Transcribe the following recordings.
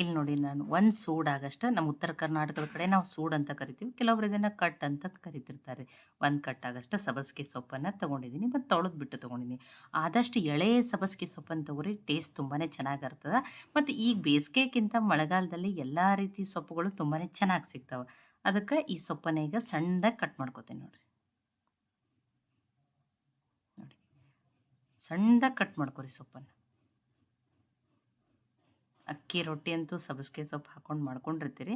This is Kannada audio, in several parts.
ಇಲ್ಲಿ ನೋಡಿ ನಾನು, ಒಂದು ಆಗಷ್ಟ ನಮ್ಮ ಉತ್ತರ ಕರ್ನಾಟಕದ ಕಡೆ ನಾವು ಸೂಡ್ ಅಂತ ಕರಿತೀವಿ, ಕೆಲವರು ಇದನ್ನು ಕಟ್ ಅಂತ ಕರಿತಿರ್ತಾರೆ. ಒಂದು ಕಟ್ ಆಗಷ್ಟ ಸಬಸ್ಗೆ ಸೊಪ್ಪನ್ನು ತೊಗೊಂಡಿದ್ದೀನಿ ಮತ್ತು ತೊಳೆದು ಬಿಟ್ಟು ತೊಗೊಂಡಿದ್ದೀನಿ ಆದಷ್ಟು ಎಳೆ ಸಬಸ್ಗೆ ಸೊಪ್ಪನ್ನು ತೊಗೊರಿ, ಟೇಸ್ಟ್ ತುಂಬಾ ಚೆನ್ನಾಗಿರ್ತದೆ ಮತ್ತು ಈಗ ಬೇಸಿಗೆಗಿಂತ ಮಳೆಗಾಲದಲ್ಲಿ ಎಲ್ಲ ರೀತಿ ಸೊಪ್ಪುಗಳು ತುಂಬಾ ಚೆನ್ನಾಗಿ ಸಿಗ್ತಾವೆ. ಅದಕ್ಕೆ ಈ ಸೊಪ್ಪನ್ನ ಈಗ ಸಣ್ಣದಾಗಿ ಕಟ್ ಮಾಡ್ಕೋತೀನಿ ನೋಡಿರಿ. ನೋಡಿ, ಸಣ್ಣದಾಗಿ ಕಟ್ ಮಾಡ್ಕೊರಿ ಸೊಪ್ಪನ್ನು. ಅಕ್ಕಿ ರೊಟ್ಟಿ ಅಂತೂ ಸಬಸ್ಗೆ ಸೊಪ್ಪು ಹಾಕೊಂಡು ಮಾಡ್ಕೊಂಡಿರ್ತೀರಿ.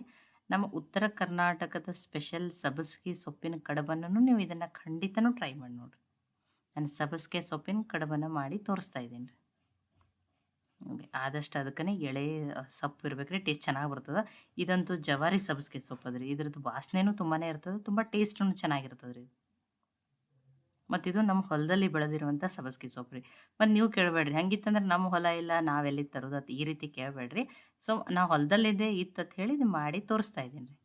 ನಮ್ಮ ಉತ್ತರ ಕರ್ನಾಟಕದ ಸ್ಪೆಷಲ್ ಸಬಸ್ಗೆ ಸೊಪ್ಪಿನ ಕಡಬನ್ನು ನೀವು ಇದನ್ನು ಖಂಡಿತನೂ ಟ್ರೈ ಮಾಡಿ ನೋಡಿರಿ. ನಾನು ಸಬಸ್ಗೆ ಸೊಪ್ಪಿನ ಕಡಬನ್ನು ಮಾಡಿ ತೋರಿಸ್ತಾ ಇದ್ದೀನಿ. ರೀ ಆದಷ್ಟು ಅದಕ್ಕೇ ಎಳೆ ಸೊಪ್ಪು ಇರ್ಬೇಕ್ರಿ ಟೇಸ್ಟ್ ಚೆನ್ನಾಗಿ ಬರ್ತದೆ. ಇದಂತೂ ಜವಾರಿ ಸಬ್ಸ್ಗೆ ಸೊಪ್ಪು ಅದ್ರಿ ಇದ್ರದ್ದು ವಾಸನೆನೂ ತುಂಬಾ ಇರ್ತದೆ, ತುಂಬ ಟೇಸ್ಟೂ ಚೆನ್ನಾಗಿರ್ತದೆ ರೀ ಮತ್ತು ಇದು ನಮ್ಮ ಹೊಲದಲ್ಲಿ ಬೆಳೆದಿರುವಂಥ ಸಬಸ್ಗೆ ಸೊಪ್ಪು ರೀ. ಮತ್ತು ನೀವು ಕೇಳಬೇಡ್ರಿ, ಹಂಗಿತ್ತಂದ್ರೆ ನಮ್ಮ ಹೊಲ ಇಲ್ಲ ನಾವೆಲ್ಲಿ ತರೋದು ಅದು ಈ ರೀತಿ ಕೇಳಬೇಡ್ರಿ. ಸೊ ನಾವು ಹೊಲದಲ್ಲಿದೆ ಇತ್ತು ಅಂತ ಹೇಳಿ ಇದು ಮಾಡಿ ತೋರಿಸ್ತಾ ಇದ್ದೀನಿ ರೀ.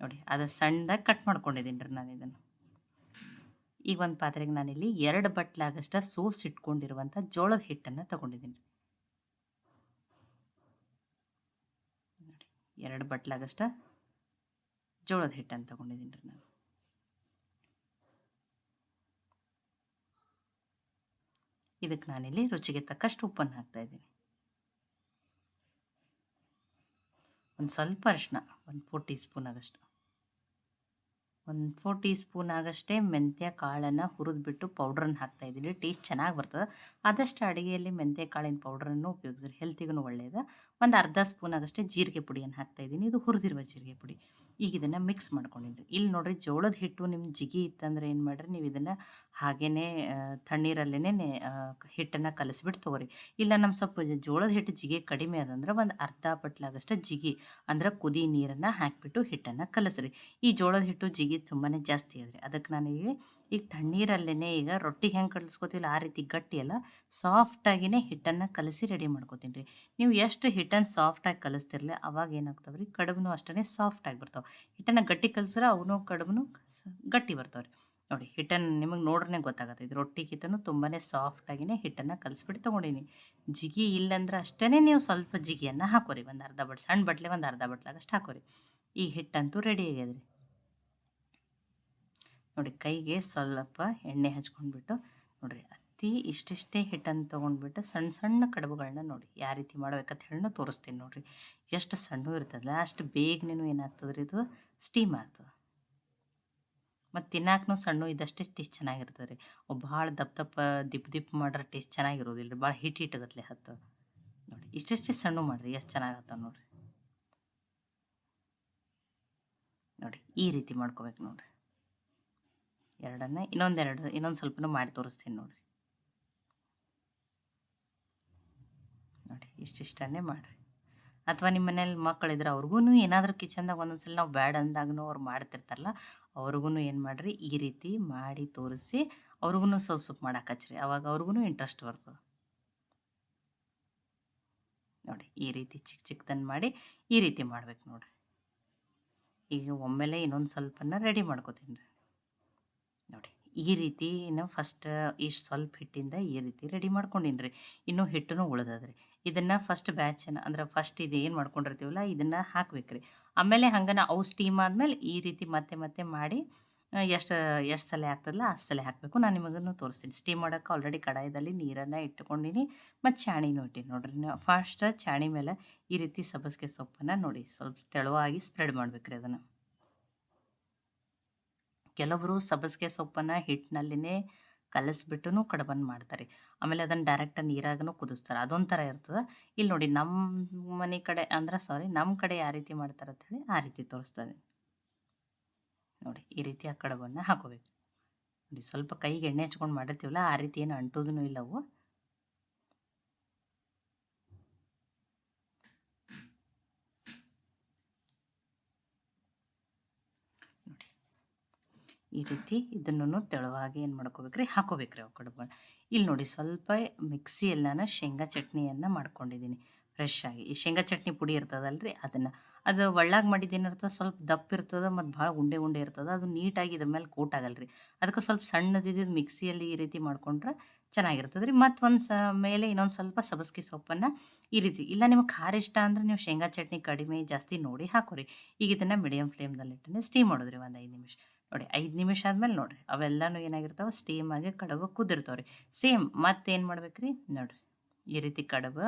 ನೋಡಿ, ಅದು ಸಣ್ಣದಾಗಿ ಕಟ್ ಮಾಡ್ಕೊಂಡಿದ್ದೀನಿ ರೀ ನಾನು ಇದನ್ನು. ಈಗ ಒಂದು ಪಾತ್ರೆಗೆ ನಾನಿಲ್ಲಿ ಎರಡು ಬಟ್ಲಾಗಷ್ಟ ಸೋಸ್ ಇಟ್ಕೊಂಡಿರುವಂಥ ಜೋಳದ ಹಿಟ್ಟನ್ನು ತಗೊಂಡಿದ್ದೀನಿ ನೋಡಿ, ಎರಡು ಬಟ್ಲಾಗಷ್ಟ ಜೋಳದ ಹಿಟ್ಟನ್ನು ತಗೊಂಡಿದ್ದೀನಿ ರೀ ನಾನು. ಇದಕ್ಕೆ ನಾನಿಲ್ಲಿ ರುಚಿಗೆ ತಕ್ಕಷ್ಟು ಉಪ್ಪನ್ನು ಹಾಕ್ತಾ ಇದ್ದೀನಿ. ಒಂದು ಸ್ವಲ್ಪ ಅರಿಶಿನ ಒಂದು ಫೋರ್ ಟೀ ಸ್ಪೂನ್ ಆಗಷ್ಟು. ಒಂದು ಫೋರ್ ಟೀ ಸ್ಪೂನ್ ಆಗಷ್ಟೇ ಮೆಂತ್ಯ ಕಾಳನ್ನು ಹುರಿದ್ಬಿಟ್ಟು ಪೌಡ್ರನ್ನ ಹಾಕ್ತಾ ಇದ್ದೀನಿ. ಟೇಸ್ಟ್ ಚೆನ್ನಾಗಿ ಬರ್ತದೆ. ಆದಷ್ಟು ಅಡುಗೆಯಲ್ಲಿ ಮೆಂತ್ಯ ಕಾಳಿನ ಪೌಡ್ರನ್ನು ಉಪಯೋಗಿಸ್ರಿ ಹೆಲ್ತಿಗೂ ಒಳ್ಳೆಯದು ಒಂದು ಅರ್ಧ ಸ್ಪೂನ್ ಆಗಷ್ಟೇ ಜೀರಿಗೆ ಪುಡಿಯನ್ನು ಹಾಕ್ತಾ ಇದ್ದೀನಿ. ಇದು ಹುರಿದಿರುವ ಜೀರಿಗೆ ಪುಡಿ. ಈಗ ಇದನ್ನು ಮಿಕ್ಸ್ ಮಾಡ್ಕೊಂಡಿದ್ದು. ಇಲ್ಲಿ ನೋಡಿರಿ ಜೋಳದ ಹಿಟ್ಟು ನಿಮ್ಮ ಜಿಗಿ ಇತ್ತಂದ್ರೆ ಏನು ಮಾಡಿರಿ, ನೀವು ಇದನ್ನು ಹಾಗೇ ತಣ್ಣೀರಲ್ಲೇ ಹಿಟ್ಟನ್ನು ಕಲಸಿಬಿಟ್ಟು ತೊಗೊರಿ. ಇಲ್ಲ ನಮ್ಮ ಸ್ವಲ್ಪ ಜೋಳದ ಹಿಟ್ಟು ಜಿಗಿ ಕಡಿಮೆ ಅದಂದ್ರೆ ಒಂದು ಅರ್ಧ ಪಟ್ಲಾಗಷ್ಟೇ ಜಿಗಿ, ಅಂದ್ರೆ ಕುದಿ ನೀರನ್ನು ಹಾಕಿಬಿಟ್ಟು ಹಿಟ್ಟನ್ನು ಕಲಸ್ರಿ. ಈ ಜೋಳದ ಹಿಟ್ಟು ಜಿಗಿ ತುಂಬಾ ಜಾಸ್ತಿ ಆದರೆ ಅದಕ್ಕೆ ನಾನು ಈಗ ಈಗ ತಣ್ಣೀರಲ್ಲೇ ಈಗ ರೊಟ್ಟಿ ಹೆಂಗೆ ಕಳಿಸ್ಕೊತೀವಿ ಆ ರೀತಿ ಗಟ್ಟಿ ಅಲ್ಲ ಸಾಫ್ಟಾಗಿಯೇ ಹಿಟ್ಟನ್ನು ಕಲಸಿ ರೆಡಿ ಮಾಡ್ಕೋತೀನಿ ರೀ. ನೀವು ಎಷ್ಟು ಹಿಟ್ಟನ್ನು ಸಾಫ್ಟಾಗಿ ಕಲಿಸ್ತಿರಲಿ ಅವಾಗ ಏನಾಗ್ತಾವೆ ರೀ ಕಡುಬು ಅಷ್ಟೇ ಸಾಫ್ಟಾಗಿ ಬರ್ತಾವೆ. ಹಿಟ್ಟನ್ನು ಗಟ್ಟಿ ಕಲಿಸ್ರೆ ಅವನು ಕಡುಬು ಗಟ್ಟಿ ಬರ್ತಾವೆ ರೀ. ನೋಡಿ ಹಿಟ್ಟನ್ನು ನಿಮಗೆ ನೋಡ್ರೇ ಗೊತ್ತಾಗುತ್ತೆ, ಇದು ರೊಟ್ಟಿಗಿಂತನೂ ತುಂಬಾ ಸಾಫ್ಟಾಗಿಯೇ ಹಿಟ್ಟನ್ನು ಕಲಿಸ್ಬಿಟ್ಟು ತೊಗೊಂಡಿನಿ. ಜಿಗಿ ಇಲ್ಲಂದ್ರೆ ಅಷ್ಟೇ ನೀವು ಸ್ವಲ್ಪ ಜಿಗಿಯನ್ನು ಹಾಕೋರಿ, ಒಂದು ಅರ್ಧ ಬಟ್ ಸಣ್ಣ ಬಟ್ಲೆ ಒಂದು ಅರ್ಧ ಬಟ್ಲಾಗಷ್ಟು ಹಾಕೋರಿ. ಈ ಹಿಟ್ಟಂತೂ ರೆಡಿ ಆಗ್ಯದ್ರಿ. ನೋಡಿ ಕೈಗೆ ಸ್ವಲ್ಪ ಎಣ್ಣೆ ಹಚ್ಕೊಂಡ್ಬಿಟ್ಟು ನೋಡಿರಿ ಅತಿ ಇಷ್ಟಿಷ್ಟೇ ಹಿಟ್ಟನ್ನು ತೊಗೊಂಡ್ಬಿಟ್ಟು ಸಣ್ಣ ಸಣ್ಣ ಕಡುಬುಗಳನ್ನ ನೋಡಿ ಯಾವ ರೀತಿ ಮಾಡ್ಬೇಕಂತ ಹೇಳಿ ತೋರಿಸ್ತೀನಿ ನೋಡಿರಿ. ಎಷ್ಟು ಸಣ್ಣ ಇರ್ತದಲ್ಲ ಅಷ್ಟು ಬೇಗನೆ ಏನಾಗ್ತದೆ ರೀ ಇದು? ಸ್ಟೀಮ್ ಆಗ್ತದೆ. ಮತ್ತು ತಿನ್ನಾಕೂ ಸಣ್ಣ, ಇದಷ್ಟೇ ಟೇಸ್ಟ್ ಚೆನ್ನಾಗಿರ್ತದೆ ರೀ ಭಾಳ ದಪ್ಪ ದಪ್ಪ, ದಿಪ್ ದಿಪ್ ಮಾಡ್ರೆ ಟೇಸ್ಟ್ ಚೆನ್ನಾಗಿರೋದಿಲ್ಲ ರೀ ಭಾಳ ಹಿಟ್ಟು ಹಿಟ್ಟಗತ್ಲೆ ಹತ್ತು ನೋಡಿ ಇಷ್ಟಿಷ್ಟೇ ಸಣ್ಣ ಮಾಡಿರಿ, ಎಷ್ಟು ಚೆನ್ನಾಗತ್ತ ನೋಡಿರಿ. ನೋಡಿ ಈ ರೀತಿ ಮಾಡ್ಕೋಬೇಕು ನೋಡಿರಿ. ಎರಡನ್ನ, ಇನ್ನೊಂದೆರಡು, ಇನ್ನೊಂದು ಸ್ವಲ್ಪನೂ ಮಾಡಿ ತೋರಿಸ್ತೀನಿ ನೋಡಿರಿ. ನೋಡಿ, ಇಷ್ಟಿಷ್ಟನ್ನೇ ಮಾಡಿರಿ. ಅಥವಾ ನಿಮ್ಮ ಮನೇಲಿ ಮಕ್ಕಳಿದ್ರೆ ಅವ್ರಿಗೂ ಏನಾದರೂ ಕಿಚನ್ದಾಗ ಒಂದೊಂದ್ಸಲ ನಾವು ಬ್ಯಾಡ್ ಅಂದಾಗೂ ಅವ್ರು ಮಾಡ್ತಿರ್ತಾರಲ್ಲ ಅವ್ರಿಗೂ ಏನು ಮಾಡಿರಿ, ಈ ರೀತಿ ಮಾಡಿ ತೋರಿಸಿ ಅವ್ರಿಗೂ ಸ್ವಲ್ಪ ಸ್ವಲ್ಪ ಮಾಡಕ್ಕೆ ಹಚ್ಚಿರಿ ಅವಾಗ ಅವ್ರಿಗೂ ಇಂಟ್ರೆಸ್ಟ್ ಬರ್ತದೆ. ನೋಡಿ, ಈ ರೀತಿ ಚಿಕ್ಕ ಚಿಕ್ಕದನ್ನು ಮಾಡಿ ಈ ರೀತಿ ಮಾಡ್ಬೇಕು ನೋಡಿರಿ. ಈಗ ಒಮ್ಮೆಲೆ ಇನ್ನೊಂದು ಸ್ವಲ್ಪನ ರೆಡಿ ಮಾಡ್ಕೋತೀನಿ ರೀ. ಈ ರೀತಿ ನಾವು ಫಸ್ಟ್ ಇಷ್ಟು ಸ್ವಲ್ಪ ಹಿಟ್ಟಿಂದ ಈ ರೀತಿ ರೆಡಿ ಮಾಡ್ಕೊಂಡಿನಿ ರೀ. ಇನ್ನೂ ಹಿಟ್ಟು ಉಳ್ದದ್ರಿ. ಇದನ್ನು ಫಸ್ಟ್ ಬ್ಯಾಚನ್ನು ಅಂದ್ರೆ ಫಸ್ಟ್ ಇದು ಏನು ಮಾಡ್ಕೊಂಡಿರ್ತೀವಲ್ಲ, ಇದನ್ನು ಹಾಕ್ಬೇಕು ರೀ. ಆಮೇಲೆ ಹಂಗನ ಅವು ಸ್ಟೀಮ್ ಆದಮೇಲೆ ಈ ರೀತಿ ಮತ್ತೆ ಮತ್ತೆ ಮಾಡಿ ಎಷ್ಟು ಎಷ್ಟು ಸಲ ಆಗ್ತದಲ್ಲ ಅಷ್ಟು ಸಲ ಹಾಕಬೇಕು. ನಾನು ನಿಮಗೂ ತೋರಿಸ್ತೀನಿ. ಸ್ಟೀಮ್ ಮಾಡೋಕೆ ಆಲ್ರೆಡಿ ಕಡಾಯದಲ್ಲಿ ನೀರನ್ನು ಇಟ್ಕೊಂಡಿನಿ. ಮತ್ತು ಚಾಣಿನೂ ಇಟ್ಟೀನಿ ನೋಡಿರಿ. ಫಸ್ಟ್ ಚಾಣಿ ಮೇಲೆ ಈ ರೀತಿ ಸಬ್ಬಸಿಗೆ ಸೊಪ್ಪನ್ನು ನೋಡಿ. ಸ್ವಲ್ಪ ತೆಳುವಾಗಿ ಸ್ಪ್ರೆಡ್ ಮಾಡ್ಬೇಕು ರೀ ಅದನ್ನು. ಕೆಲವರು ಸಬ್ಬಸಿಗೆ ಸೊಪ್ಪನ್ನು ಹಿಟ್ಟಿನಲ್ಲಿನೇ ಕಲಸಿಬಿಟ್ಟು ಕಡಬನ್ನು ಮಾಡ್ತಾರೆ. ಆಮೇಲೆ ಅದನ್ನು ಡೈರೆಕ್ಟ್ ನೀರಾಗೂ ಕುದಿಸ್ತಾರೆ. ಅದೊಂಥರ ಇರ್ತದೆ. ಇಲ್ಲಿ ನೋಡಿ ನಮ್ಮ ಮನೆ ಕಡೆ ಅಂದ್ರೆ ಸಾರಿ ನಮ್ಮ ಕಡೆ ಯಾವ ರೀತಿ ಮಾಡ್ತಾರೆ ಅಂತ ಹೇಳಿ ಆ ರೀತಿ ತೋರಿಸ್ತದೆ ನೋಡಿ ಈ ರೀತಿ ಆ ಕಡಬನ್ನು ಹಾಕೋಬೇಕು. ನೋಡಿ ಸ್ವಲ್ಪ ಕೈಗೆ ಎಣ್ಣೆ ಹಚ್ಕೊಂಡು ಮಾಡಿರ್ತೀವಲ್ಲ ಆ ರೀತಿ ಏನು ಅಂಟೋದೂ ಇಲ್ಲ ಈ ರೀತಿ ಇದನ್ನು ತೆಳುವಾಗಿ ಏನು ಮಾಡ್ಕೋಬೇಕ್ರಿ? ಹಾಕೋಬೇಕ್ರಿ ಅವು ಕಡುಬುಗಳು ಇಲ್ಲಿ ನೋಡಿ ಸ್ವಲ್ಪ ಮಿಕ್ಸಿ ಎಲ್ಲನ ಶೇಂಗಾ ಚಟ್ನಿಯನ್ನು ಮಾಡ್ಕೊಂಡಿದ್ದೀನಿ ಫ್ರೆಶ್ ಆಗಿ. ಈ ಶೇಂಗಾ ಚಟ್ನಿ ಪುಡಿ ಇರ್ತದಲ್ರಿ ಅದನ್ನು. ಅದು ಒಳ್ಳಾಗಿ ಮಾಡಿದ್ದೇನಿರ್ತದೆ ಸ್ವಲ್ಪ ದಪ್ಪ ಇರ್ತದೆ ಮತ್ತು ಭಾಳ ಉಂಡೆ ಉಂಡೆ ಇರ್ತದೆ. ಅದು ನೀಟಾಗಿ ಇದ್ರ ಮೇಲೆ ಕೋಟ್ ಆಗಲ್ಲ ರೀ ಅದಕ್ಕೆ ಸ್ವಲ್ಪ ಸಣ್ಣದಿದ್ದು ಮಿಕ್ಸಿಯಲ್ಲಿ ಈ ರೀತಿ ಮಾಡ್ಕೊಂಡ್ರೆ ಚೆನ್ನಾಗಿರ್ತದೆ ರೀ ಮತ್ತು ಒಂದು ಸ ಮೇಲೆ ಇನ್ನೊಂದು ಸ್ವಲ್ಪ ಸಬಸ್ಕಿ ಸೊಪ್ಪನ್ನು ಈ ರೀತಿ. ಇಲ್ಲ ನಿಮಗೆ ಖಾರ ಇಷ್ಟ ಅಂದ್ರೆ ನೀವು ಶೇಂಗಾ ಚಟ್ನಿ ಕಡಿಮೆ ಜಾಸ್ತಿ ನೋಡಿ ಹಾಕೋರಿ. ಈಗ ಇದನ್ನು ಮೀಡಿಯಮ್ ಫ್ಲೇಮ್ದಲ್ಲಿ ಇಟ್ಟನೆ ಸ್ಟೀಮ್ ಮಾಡೋದ್ರಿ ಒಂದು ಐದು ನಿಮಿಷ. ನೋಡಿ ಐದು ನಿಮಿಷ ಆದಮೇಲೆ ನೋಡಿರಿ, ಅವೆಲ್ಲನೂ ಏನಾಗಿರ್ತಾವೆ ಸ್ಟೀಮ್ ಆಗಿ ಕಡುಬು ಕುದಿರ್ತಾವೆ ರೀ ಸೇಮ್ ಮತ್ತೇನು ಮಾಡ್ಬೇಕು ರೀ ನೋಡಿರಿ, ಈ ರೀತಿ ಕಡುಬು,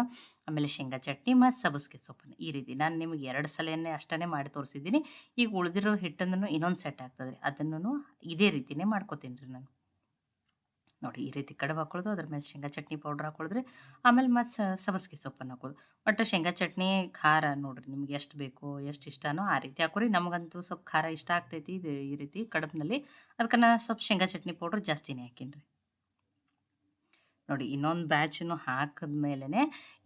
ಆಮೇಲೆ ಶೇಂಗಾ ಚಟ್ನಿ ಮತ್ತು ಸಬಸ್ಗೆ ಸೊಪ್ಪನ್ನು. ಈ ರೀತಿ ನಾನು ನಿಮಗೆ ಎರಡು ಸಲನೇ ಅಷ್ಟೇ ಮಾಡಿ ತೋರಿಸಿದ್ದೀನಿ. ಈಗ ಉಳಿದಿರೋ ಹಿಟ್ಟನ್ನು ಇನ್ನೊಂದು ಸೆಟ್ ಆಗ್ತದೆ ರೀ ಅದನ್ನು ಇದೇ ರೀತಿನೇ ಮಾಡ್ಕೋತೀನಿ ರೀ ನಾನು. ನೋಡಿ ಈ ರೀತಿ ಕಡುಬು ಹಾಕೊಳ್ಳೋದು ಅದ್ರ ಮೇಲೆ ಶೇಂಗಾ ಚಟ್ನಿ ಪೌಡ್ರ್ ಹಾಕೊಳ್ಳೋದ್ರಿ ಆಮೇಲೆ ಮತ್ತು ಸಮಸ್ಕಿ ಸೊಪ್ಪನ್ನು ಹಾಕೋದು ಒಟ್ಟು ಶೇಂಗಾ ಚಟ್ನಿ ಖಾರ ನೋಡಿರಿ ನಿಮ್ಗೆ ಎಷ್ಟು ಬೇಕು, ಎಷ್ಟು ಇಷ್ಟನೋ ಆ ರೀತಿ ಹಾಕೋರಿ. ನಮಗಂತೂ ಸ್ವಲ್ಪ ಖಾರ ಇಷ್ಟ ಆಗ್ತೈತಿ ಇದು ಈ ರೀತಿ ಕಡುಬಿನಲ್ಲಿ. ಅದಕ್ಕೆ ನಾನು ಸ್ವಲ್ಪ ಶೇಂಗಾ ಚಟ್ನಿ ಪೌಡ್ರ್ ಜಾಸ್ತಿನೇ ಹಾಕೀನಿ ರೀ ನೋಡಿ ಇನ್ನೊಂದು ಬ್ಯಾಚನ್ನು ಹಾಕಿದ ಮೇಲೇ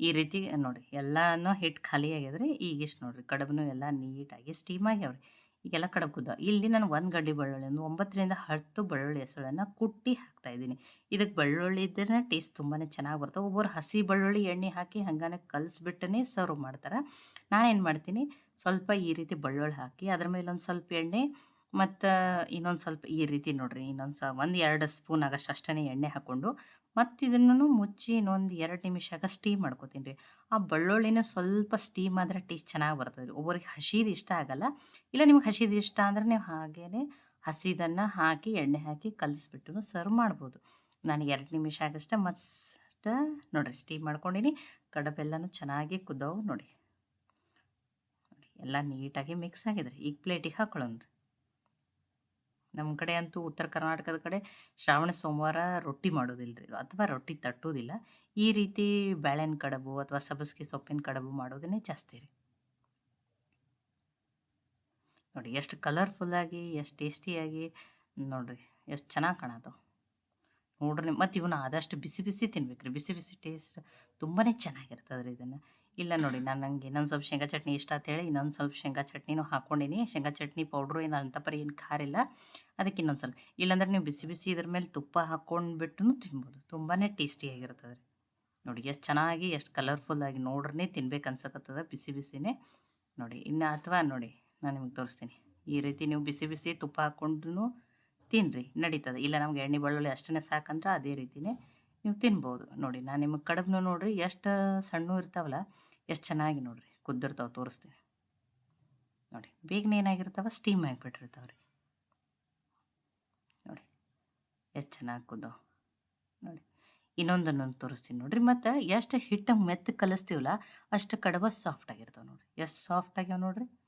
ಈ ರೀತಿ, ನೋಡಿ ಎಲ್ಲನೂ ಹಿಟ್ಟು ಖಾಲಿ ಆಗ್ಯದ್ರಿ ಈಗಿಷ್ಟು ನೋಡಿರಿ ಕಡುಬು ಎಲ್ಲ ನೀಟಾಗಿ ಸ್ಟೀಮ್ ಆಗ್ಯಾವ್ರಿ ಈಗೆಲ್ಲ ಕಡುಬು ಕುದ್ದ ಇಲ್ಲಿ ನಾನು ಒಂದು ಗಡ್ಡಿ ಬೆಳ್ಳುಳ್ಳಿ, ಒಂದು ಒಂಬತ್ತರಿಂದ ಹತ್ತು ಬೆಳ್ಳುಳ್ಳಿ ಹೆಸಳನ್ನು ಕುಟ್ಟಿ ಹಾಕ್ತಾ ಇದ್ದೀನಿ. ಇದಕ್ಕೆ ಬೆಳ್ಳುಳ್ಳಿ ಇದ್ದರೆ ಟೇಸ್ಟ್ ತುಂಬಾ ಚೆನ್ನಾಗಿ ಬರ್ತವೆ ಒಬ್ಬರು ಹಸಿ ಬೆಳ್ಳುಳ್ಳಿ ಎಣ್ಣೆ ಹಾಕಿ ಹಂಗಾನೆ ಕಲಿಸ್ಬಿಟ್ಟೇ ಸರ್ವ್ ಮಾಡ್ತಾರೆ. ನಾನೇನು ಮಾಡ್ತೀನಿ, ಸ್ವಲ್ಪ ಈ ರೀತಿ ಬೆಳ್ಳುಳ್ಳಿ ಹಾಕಿ ಅದ್ರ ಮೇಲೆ ಒಂದು ಸ್ವಲ್ಪ ಎಣ್ಣೆ ಮತ್ತು ಇನ್ನೊಂದು ಸ್ವಲ್ಪ ಈ ರೀತಿ ನೋಡಿರಿ, ಇನ್ನೊಂದು ಸ ಒಂದು ಎರಡು ಸ್ಪೂನ್ ಆಗಷ್ಟು ಅಷ್ಟೇ ಎಣ್ಣೆ ಹಾಕ್ಕೊಂಡು ಮತ್ತು ಇದನ್ನು ಮುಚ್ಚಿ ಇನ್ನೊಂದು ಎರಡು ನಿಮಿಷ ಆಗ ಸ್ಟೀಮ್ ಮಾಡ್ಕೊತೀನಿ ರೀ. ಆ ಬೆಳ್ಳುಳ್ಳಿನ ಸ್ವಲ್ಪ ಸ್ಟೀಮ್ ಆದರೆ ಟೇಸ್ಟ್ ಚೆನ್ನಾಗಿ ಬರ್ತದೆ ರೀ. ಒಬ್ಬರಿಗೆ ಹಸಿದು ಇಷ್ಟ ಆಗಲ್ಲ. ಇಲ್ಲ ನಿಮ್ಗೆ ಹಸಿದು ಇಷ್ಟ ಅಂದ್ರೆ ನೀವು ಹಾಗೇ ಹಸಿದನ್ನು ಹಾಕಿ, ಎಣ್ಣೆ ಹಾಕಿ ಕಲಿಸ್ಬಿಟ್ಟು ಸರ್ವ್ ಮಾಡ್ಬೋದು. ನಾನು ಎರಡು ನಿಮಿಷ ಆಗಷ್ಟೇ ಮಸ್ತ್ ನೋಡಿರಿ ಸ್ಟೀಮ್ ಮಾಡ್ಕೊಂಡಿನಿ. ಕಡಬೆಲ್ಲನೂ ಚೆನ್ನಾಗಿ ಕುದ್ದವು ನೋಡಿ. ನೋಡಿ, ಎಲ್ಲ ನೀಟಾಗಿ ಮಿಕ್ಸ್ ಆಗಿದೆ ಈಗ ಪ್ಲೇಟಿಗೆ ಹಾಕೊಳ್ಳೋಣ ನಮ್ಮ ಕಡೆ ಅಂತೂ ಉತ್ತರ ಕರ್ನಾಟಕದ ಕಡೆ ಶ್ರಾವಣ ಸೋಮವಾರ ರೊಟ್ಟಿ ಮಾಡೋದಿಲ್ಲ ರೀ ಅಥವಾ ರೊಟ್ಟಿ ತಟ್ಟೋದಿಲ್ಲ. ಈ ರೀತಿ ಬೇಳೆನ ಕಡಬು ಅಥವಾ ಸಬ್ಬಸ್ಗೆ ಸೊಪ್ಪಿನ ಕಡಬು ಮಾಡೋದನ್ನೇ ಜಾಸ್ತಿ ರೀ. ನೋಡಿ ಎಷ್ಟು ಕಲರ್ಫುಲ್ಲಾಗಿ ಎಷ್ಟು ಟೇಸ್ಟಿಯಾಗಿ ನೋಡಿರಿ ಎಷ್ಟು ಚೆನ್ನಾಗಿ ಕಾಣೋದು ನೋಡ್ರಿ ಮತ್ತು ಇವನ್ನ ಆದಷ್ಟು ಬಿಸಿ ಬಿಸಿ ತಿನ್ಬೇಕು ರೀ ಬಿಸಿ ಬಿಸಿ ಟೇಸ್ಟ್ ತುಂಬಾ ಚೆನ್ನಾಗಿರ್ತದೆ ರೀ ಇದನ್ನು. ಇಲ್ಲ ನೋಡಿ, ನಾನು ನನಗೆ ಇನ್ನೊಂದು ಸ್ವಲ್ಪ ಶೇಂಗಾ ಚಟ್ನಿ ಇಷ್ಟ ಅಂತೇಳಿ ಇನ್ನೊಂದು ಸ್ವಲ್ಪ ಶೇಂಗಾ ಚಟ್ನಿನೂ ಹಾಕ್ಕೊಂಡಿನಿ ಶೇಂಗಾ ಚಟ್ನಿ ಪೌಡ್ರು ಏನು ಅಂತ ಪರಿ ಏನು ಖಾರ ಇಲ್ಲ ಅದಕ್ಕೆ ಇನ್ನೊಂದು ಸ್ವಲ್ಪ, ಇಲ್ಲಾಂದ್ರೆ ನೀವು ಬಿಸಿ ಬಿಸಿ ಇದ್ರ ಮೇಲೆ ತುಪ್ಪ ಹಾಕ್ಕೊಂಡ್ಬಿಟ್ಟು ತಿನ್ಬೋದು. ತುಂಬಾ ಟೇಸ್ಟಿಯಾಗಿರ್ತದೆ ನೋಡಿ, ಎಷ್ಟು ಚೆನ್ನಾಗಿ, ಎಷ್ಟು ಕಲರ್ಫುಲ್ ಆಗಿ ನೋಡ್ರೇ ತಿನ್ಬೇಕು ಅನ್ಸಕತ್ತದ ಬಿಸಿ ಬಿಸಿನೇ. ನೋಡಿ, ಇನ್ನು ಅಥವಾ ನೋಡಿ, ನಾನು ನಿಮ್ಗೆ ತೋರಿಸ್ತೀನಿ. ಈ ರೀತಿ ನೀವು ಬಿಸಿ ಬಿಸಿ ತುಪ್ಪ ಹಾಕ್ಕೊಂಡು ತಿನ್ನಿರಿ ನಡೀತದೆ. ಇಲ್ಲ ನಮ್ಗೆ ಎಣ್ಣೆ ಬೆಳ್ಳುಳ್ಳಿ ಅಷ್ಟೇ ಸಾಕಂದ್ರೆ ಅದೇ ರೀತಿಯೇ ನೀವು ತಿನ್ಬೋದು. ನೋಡಿ, ನಾನು ನಿಮಗೆ ಕಡಬ್ನು ನೋಡಿರಿ, ಎಷ್ಟು ಸಣ್ಣ ಇರ್ತಾವಲ್ಲ, ಎಷ್ಟು ಚೆನ್ನಾಗಿ ನೋಡಿರಿ, ಕುದ್ದಿರ್ತಾವೆ ತೋರಿಸ್ತೀನಿ. ನೋಡಿ, ಬೇಗನೆ ಏನಾಗಿರ್ತಾವೆ ಸ್ಟೀಮ್ ಆಗಿಬಿಟ್ಟಿರ್ತಾವೆ ರೀ ನೋಡಿ, ಎಷ್ಟು ಚೆನ್ನಾಗಿ ಕುದ್ದಾವೆ. ನೋಡಿ ಇನ್ನೊಂದನ್ನು ತೋರಿಸ್ತೀನಿ ನೋಡಿರಿ, ಮತ್ತು ಎಷ್ಟು ಹಿಟ್ಟು ಮೆತ್ತ ಕಲಿಸ್ತೀವಲ್ಲ, ಅಷ್ಟು ಕಡಬ ಸಾಫ್ಟ್ ಆಗಿರ್ತಾವೆ ನೋಡಿರಿ. ಎಷ್ಟು ಸಾಫ್ಟ್ ಆಗ್ಯಾವ ನೋಡಿರಿ? ನೋಡಿ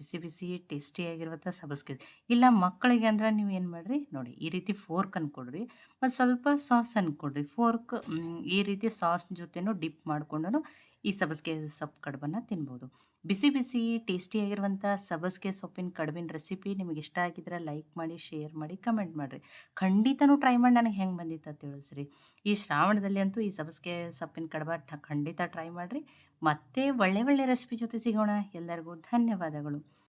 ಬಿಸಿ ಬಿಸಿ ಟೇಸ್ಟಿಯಾಗಿರುವಂಥ ಸಬ್ಬಸ್ಗೆ ಇಲ್ಲ ಮಕ್ಕಳಿಗೆ ಅಂದ್ರೆ ನೀವು ಏನು ಮಾಡಿರಿ? ನೋಡಿ, ಈ ರೀತಿ ಫೋರ್ಕ್ ಕೊಡ್ರಿ. ಮತ್ತು ಸ್ವಲ್ಪ ಸಾಸ್ ಕೊಡ್ರಿ. ಫೋರ್ಕ್ ಈ ರೀತಿ ಸಾಸ್ ಜೊತೆನೂ ಡಿಪ್ ಮಾಡಿಕೊಂಡು ಈ ಸಬ್ಬಸಿಗೆ ಸೊಪ್ಪು ಕಡುಬನ್ನು ತಿನ್ಬೋದು. ಬಿಸಿ ಬಿಸಿ ಟೇಸ್ಟಿಯಾಗಿರುವಂಥ ಸಬ್ಬಸಿಗೆ ಸೊಪ್ಪಿನ ಕಡುಬಿನ ರೆಸಿಪಿ ನಿಮಗೆ ಇಷ್ಟ ಆಗಿದ್ರೆ ಲೈಕ್ ಮಾಡಿ ಶೇರ್ ಮಾಡಿ ಕಮೆಂಟ್ ಮಾಡಿರಿ. ಖಂಡಿತನೂ ಟ್ರೈ ಮಾಡಿ ನನಗೆ ಹೆಂಗೆ ಬಂದಿತ್ತು ತಿಳಿಸ್ರಿ. ಈ ಶ್ರಾವಣದಲ್ಲಿ ಅಂತೂ ಈ ಸಬ್ಬಸಿಗೆ ಸೊಪ್ಪಿನ ಕಡುಬ ಖಂಡಿತ ಟ್ರೈ ಮಾಡಿರಿ. ಮತ್ತೆ ಒಳ್ಳೆ ಒಳ್ಳೆ ರೆಸಿಪಿ ಜೊತೆ ಸಿಗೋಣ. ಎಲ್ಲರಿಗೂ ಧನ್ಯವಾದಗಳು.